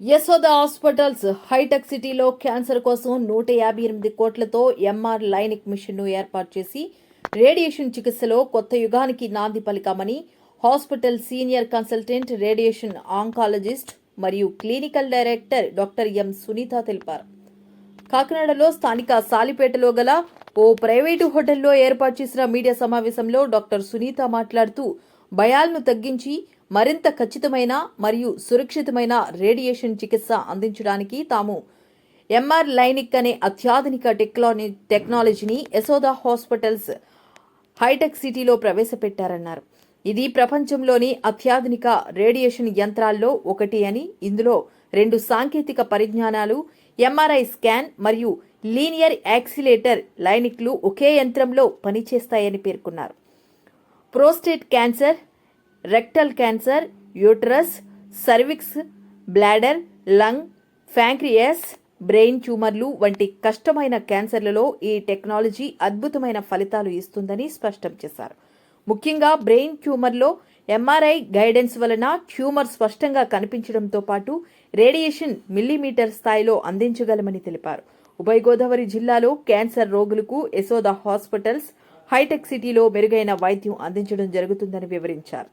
Yashoda hospitals hitech సిటీలో cancer కోసం నూట యాభై ఎనిమిది కోట్లతో ఎంఆర్ లైనిక్ మిషన్ను ఏర్పాటు చేసి రేడియేషన్ చికిత్సలో కొత్త యుగానికి నాంది పలికామని hospital senior consultant radiation oncologist మరియు clinical director doctor M Sunitha తెలిపారు. కాకినాడలో స్థానిక సాలిపేటలో గల ఓ ప్రైవేటు హోటల్లో ఏర్పాటు చేసిన మీడియా సమావేశంలో డాక్టర్ సునీత మాట్లాడుతూ భయాలను తగ్గించి మరింత ఖచ్చితమైన మరియు సురక్షితమైన రేడియేషన్ చికిత్స అందించడానికి తాము ఎంఆర్ లైనిక్ అనే అత్యాధునిక టెక్నాలజీ టెక్నాలజీని యశోదా హాస్పిటల్స్ హైటెక్ సిటీలో ప్రవేశపెట్టారన్నారు. ఇది ప్రపంచంలోని అత్యాధునిక రేడియేషన్ యంత్రాల్లో ఒకటి అని. ఇందులో రెండు సాంకేతిక పరిజ్ఞానాలు ఎంఆర్ఐ స్కాన్ మరియు లీనియర్ యాక్సిలేటర్ లైనిక్లు ఒకే యంత్రంలో పనిచేస్తాయని పేర్కొన్నారు. Prostate cancer rectal cancer uterus cervix bladder lung pancreas brain ట్యూమర్లు వంటి కష్టమైన క్యాన్సర్లలో ఈ టెక్నాలజీ అద్భుతమైన ఫలితాలు ఇస్తుందని స్పష్టం చేశారు. ముఖ్యంగా బ్రెయిన్ ట్యూమర్లో ఎంఆర్ఐ గైడెన్స్ వలన ట్యూమర్ స్పష్టంగా కనిపించడంతో పాటు రేడియేషన్ మిల్లీమీటర్ స్థాయిలో అందించగలమని తెలిపారు. ఉభయ గోదావరి జిల్లాలో క్యాన్సర్ రోగులకు యశోద హాస్పిటల్స్ హైటెక్ సిటీలో మెరుగైన వైద్యం అందించడం జరుగుతుందని వివరించారు.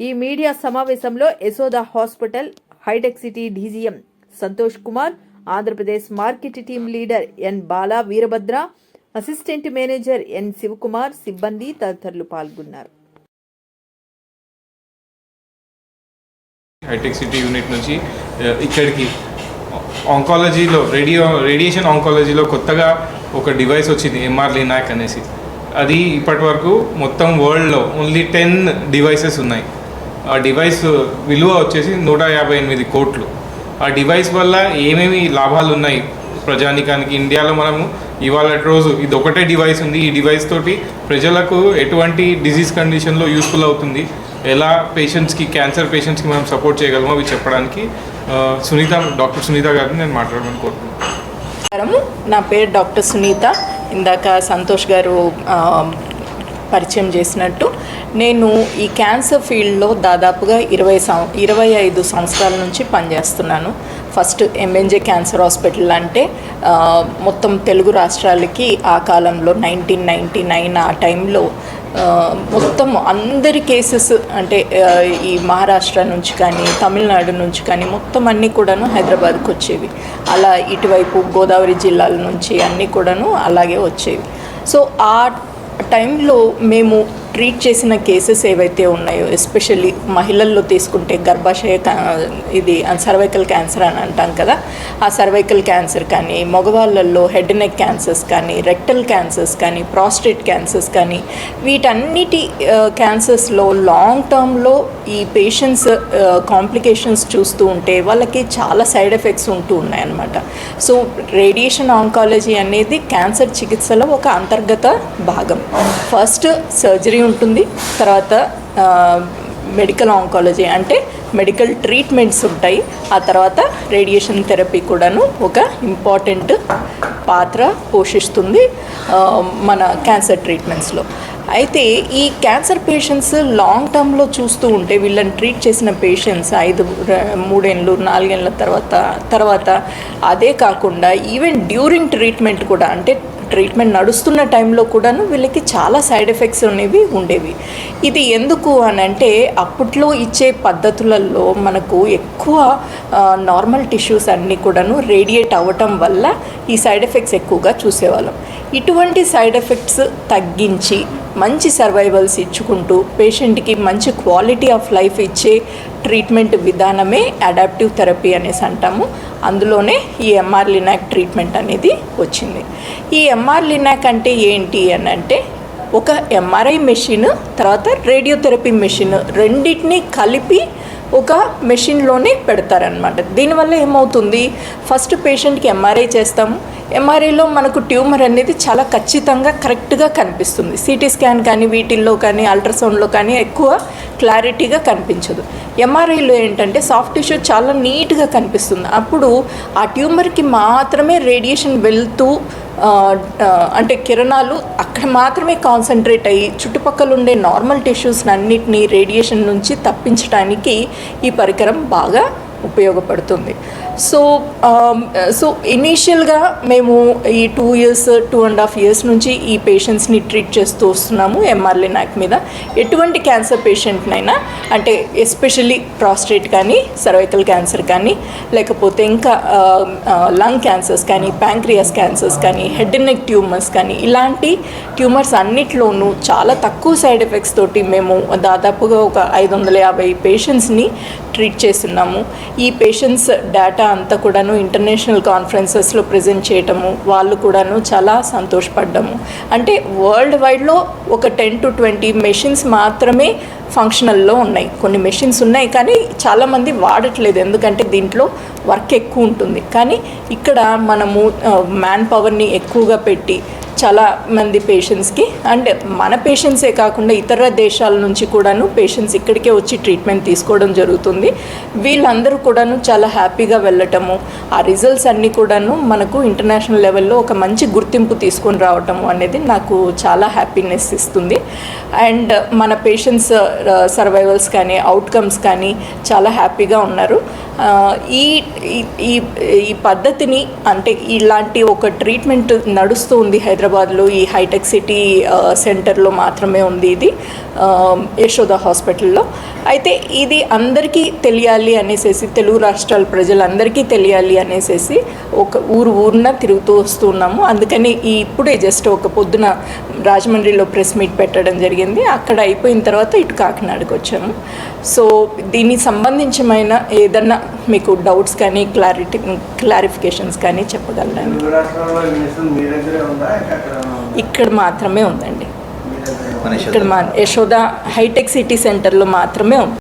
ఈ మీడియా సమావేశంలో Yashoda hospital Hitec city DGM Santosh Kumar Andhra Pradesh market team leader N Bala Veerabhadra assistant manager N Shivakumar సిబ్బంది తదితరులు పాల్గొన్నారు. హైటెక్ సిటీ యూనిట్ నుంచి uh, ఇక్కడికి ఆంకాలజీలో రేడియో రేడియేషన్ ఆంకాలజీలో కొత్తగా ఒక డివైస్ వచ్చింది ఎంఆర్ లినాక్ అనేసి. అది ఇప్పటి వరకు మొత్తం వరల్డ్లో ఓన్లీ టెన్ డివైసెస్ ఉన్నాయి. ఆ డివైస్ విలువ వచ్చేసి నూట యాభై ఎనిమిది కోట్లు. ఆ డివైస్ వల్ల ఏమేమి లాభాలు ఉన్నాయి? ప్రజానికానికి ఇండియాలో మనము ఇవాళ రోజు ఇది ఒకటే డివైస్ ఉంది. ఈ డివైస్ తోటి ప్రజలకు ఎటువంటి డిసీజ్ కండిషన్లో యూస్ఫుల్ అవుతుంది? ఎలా పేషెంట్స్కి క్యాన్సర్ పేషెంట్స్కి మనం సపోర్ట్ చేయగలమో అవి చెప్పడానికి సునీత డాక్టర్ సునీత గారిని నేను మాట్లాడమని కోరుతున్నాను నా పేరు డాక్టర్ సునీత. ఇందాక సంతోష్ గారు పరిచయం చేసినట్టు. నేను ఈ క్యాన్సర్ ఫీల్డ్లో దాదాపుగా ఇరవై సం ఇరవై ఐదు సంవత్సరాల నుంచి పనిచేస్తున్నాను. ఫస్ట్ ఎంఎన్జే క్యాన్సర్ హాస్పిటల్ అంటే మొత్తం తెలుగు రాష్ట్రాలకి ఆ కాలంలో నైన్టీన్ నైంటీ నైన్ ఆ టైంలో మొత్తం అందరి కేసెస్ అంటే ఈ మహారాష్ట్ర నుంచి కానీ తమిళనాడు నుంచి కానీ మొత్తం అన్నీ కూడాను హైదరాబాద్కు వచ్చేవి. అలా ఇటువైపు గోదావరి జిల్లాల నుంచి అన్నీ కూడాను అలాగే వచ్చేవి. సో ఆ టైంలో మేము ట్రీట్ చేసిన కేసెస్ ఏవైతే ఉన్నాయో ఎస్పెషల్లీ మహిళల్లో తీసుకుంటే గర్భాశయ ఇది సర్వైకల్ క్యాన్సర్ అని అంటాం కదా ఆ సర్వైకల్ క్యాన్సర్ కానీ మగవాళ్ళల్లో హెడ్ నెక్ క్యాన్సర్స్ కానీ రెక్టల్ క్యాన్సర్స్ కానీ ప్రాస్టేట్ క్యాన్సర్స్ కానీ వీటన్నిటి క్యాన్సర్స్లో లాంగ్ టర్మ్లో ఈ పేషెంట్స్ కాంప్లికేషన్స్ చూస్తూ ఉంటే వాళ్ళకి చాలా సైడ్ ఎఫెక్ట్స్ ఉంటూ ఉన్నాయన్నమాట. సో రేడియేషన్ ఆంకాలజీ అనేది క్యాన్సర్ చికిత్సలో ఒక అంతర్గత భాగం. ఫస్ట్ సర్జరీ ఉంటుంది. తర్వాత మెడికల్ ఆంకాలజీ అంటే మెడికల్ ట్రీట్మెంట్స్ ఉంటాయి. ఆ తర్వాత రేడియేషన్ థెరపీ కూడాను ఒక ఇంపార్టెంట్ పాత్ర పోషిస్తుంది మన క్యాన్సర్ ట్రీట్మెంట్స్లో అయితే ఈ క్యాన్సర్ పేషెంట్స్ లాంగ్ టర్మ్లో చూస్తూ ఉంటే వీళ్ళని ట్రీట్ చేసిన పేషెంట్స్ ఐదు మూడేళ్ళు నాలుగేళ్ళ తర్వాత తర్వాత అదే కాకుండా ఈవెన్ డ్యూరింగ్ ట్రీట్మెంట్ కూడా అంటే ట్రీట్మెంట్ నడుస్తున్న టైంలో కూడాను వీళ్ళకి చాలా సైడ్ ఎఫెక్ట్స్ అనేవి ఉండేవి. ఇది ఎందుకు అని అంటే అప్పట్లో ఇచ్చే పద్ధతులలో మనకు ఎక్కువ నార్మల్ టిష్యూస్ అన్నీ కూడాను రేడియేట్ అవ్వటం వల్ల ఈ సైడ్ ఎఫెక్ట్స్ ఎక్కువగా చూసేవాళ్ళం. ఇటువంటి సైడ్ ఎఫెక్ట్స్ తగ్గించి మంచి సర్వైవల్స్ ఇచ్చుకుంటూ పేషెంట్కి మంచి క్వాలిటీ ఆఫ్ లైఫ్ ఇచ్చే ట్రీట్మెంట్ విధానమే అడాప్టివ్ థెరపీ అనేసి అంటాము. అందులోనే ఈ ఎంఆర్ లినాక్ ట్రీట్మెంట్ అనేది వచ్చింది. ఈ ఎంఆర్ లినాక్ అంటే ఏంటి అని అంటే ఒక ఎంఆర్ఐ మెషిన్ తర్వాత రేడియోథెరపీ మెషిన్ రెండింటినీ కలిపి ఒక మెషిన్లోనే పెడతారనమాట దీనివల్ల ఏమవుతుంది? ఫస్ట్ పేషెంట్కి ఎంఆర్ఐ చేస్తాము ఎంఆర్ఐలో మనకు ట్యూమర్ అనేది చాలా ఖచ్చితంగా కరెక్ట్గా కనిపిస్తుంది. సిటీ స్కాన్ కానీ వీటిల్లో కానీ అల్ట్రాసౌండ్లో కానీ ఎక్కువ క్లారిటీగా కనిపించదు. ఎంఆర్ఐలో ఏంటంటే సాఫ్ట్ టిష్యూ చాలా నీట్గా కనిపిస్తుంది. అప్పుడు ఆ ట్యూమర్కి మాత్రమే రేడియేషన్ వెళ్తూ అంటే కిరణాలు అక్కడ మాత్రమే కాన్సన్ట్రేట్ అయ్యి చుట్టుపక్కల ఉండే నార్మల్ టిష్యూస్ అన్నిటినీ రేడియేషన్ నుంచి తప్పించడానికి ఈ పరికరం బాగా ఉపయోగపడుతుంది. సో సో ఇనీషియల్గా మేము ఈ two years two and half years నుంచి ఈ పేషెంట్స్ని ట్రీట్ చేస్తూ వస్తున్నాము ఎంఆర్లీ నాక్ మీద. ఎటువంటి క్యాన్సర్ పేషెంట్నైనా అంటే ఎస్పెషల్లీ ప్రాస్టేట్ కానీ సర్వైకల్ క్యాన్సర్ కానీ లేకపోతే ఇంకా um, uh, లంగ్ క్యాన్సర్స్ కానీ ప్యాంక్రియాస్ క్యాన్సర్స్ కానీ హెడ్ అండ్ నెక్ ట్యూమర్స్ కానీ ఇలాంటి ట్యూమర్స్ అన్నిట్లోనూ చాలా తక్కువ సైడ్ ఎఫెక్ట్స్ తోటి మేము దాదాపుగా ఒక ఐదు వందల యాభై పేషెంట్స్ని ట్రీట్ చేస్తున్నాము. ఈ పేషెంట్స్ డేటా అంతా కూడాను ఇంటర్నేషనల్ కాన్ఫరెన్సెస్లో ప్రజెంట్ చేయటము వాళ్ళు కూడాను చాలా సంతోషపడ్డాము. అంటే వరల్డ్ వైడ్లో ఒక టెన్ టు ట్వంటీ మెషిన్స్ మాత్రమే ఫంక్షనల్లో ఉన్నాయి. కొన్ని మెషిన్స్ ఉన్నాయి కానీ చాలామంది వాడట్లేదు. ఎందుకంటే దీంట్లో వర్క్ ఎక్కువ ఉంటుంది. కానీ ఇక్కడ మనము మ్యాన్ పవర్ని ఎక్కువగా పెట్టి చాలా మంది పేషెంట్స్కి అండ్ మన పేషెంట్సే కాకుండా ఇతర దేశాల నుంచి కూడాను పేషెంట్స్ ఇక్కడికే వచ్చి ట్రీట్మెంట్ తీసుకోవడం జరుగుతుంది. వీళ్ళందరూ కూడాను చాలా హ్యాపీగా వెళ్ళటము ఆ రిజల్ట్స్ అన్నీ కూడాను మనకు ఇంటర్నేషనల్ లెవెల్లో ఒక మంచి గుర్తింపు తీసుకొని రావటము అనేది నాకు చాలా హ్యాపీనెస్ ఇస్తుంది. అండ్ మన పేషెంట్స్ సర్వైవల్స్ కానీ అవుట్కమ్స్ కానీ చాలా హ్యాపీగా ఉన్నారు. ఈ ఈ- ఈ పద్ధతిని అంటే ఇలాంటి ఒక ట్రీట్మెంట్ నడుస్తూ ఉంది హైదరాబాద్లో ఈ హైటెక్ సిటీ సెంటర్లో మాత్రమే ఉంది ఇది యశోద హాస్పిటల్లో. అయితే ఇది అందరికీ తెలియాలి అనేసి తెలుగు రాష్ట్రాల ప్రజలందరికీ తెలియాలి అనేసి ఒక ఊరు ఊరున తిరుగుతూ వస్తున్నాము అందుకని ఈ ఇప్పుడే జస్ట్ ఒక పొద్దున రాజమండ్రిలో ప్రెస్ మీట్ పెట్టడం జరిగింది. అక్కడ అయిపోయిన తర్వాత ఇటు కాకినాడకు వచ్చాము. సో దీనికి సంబంధించిన ఏదన్నా మీకు డౌట్స్ కానీ క్లారిటీ క్లారిఫికేషన్స్ కానీ చెప్పగలను? ఇక్కడ మాత్రమే ఉందండి. ఇక్కడ మా యశోద హైటెక్ సిటీ సెంటర్లో మాత్రమే ఉంది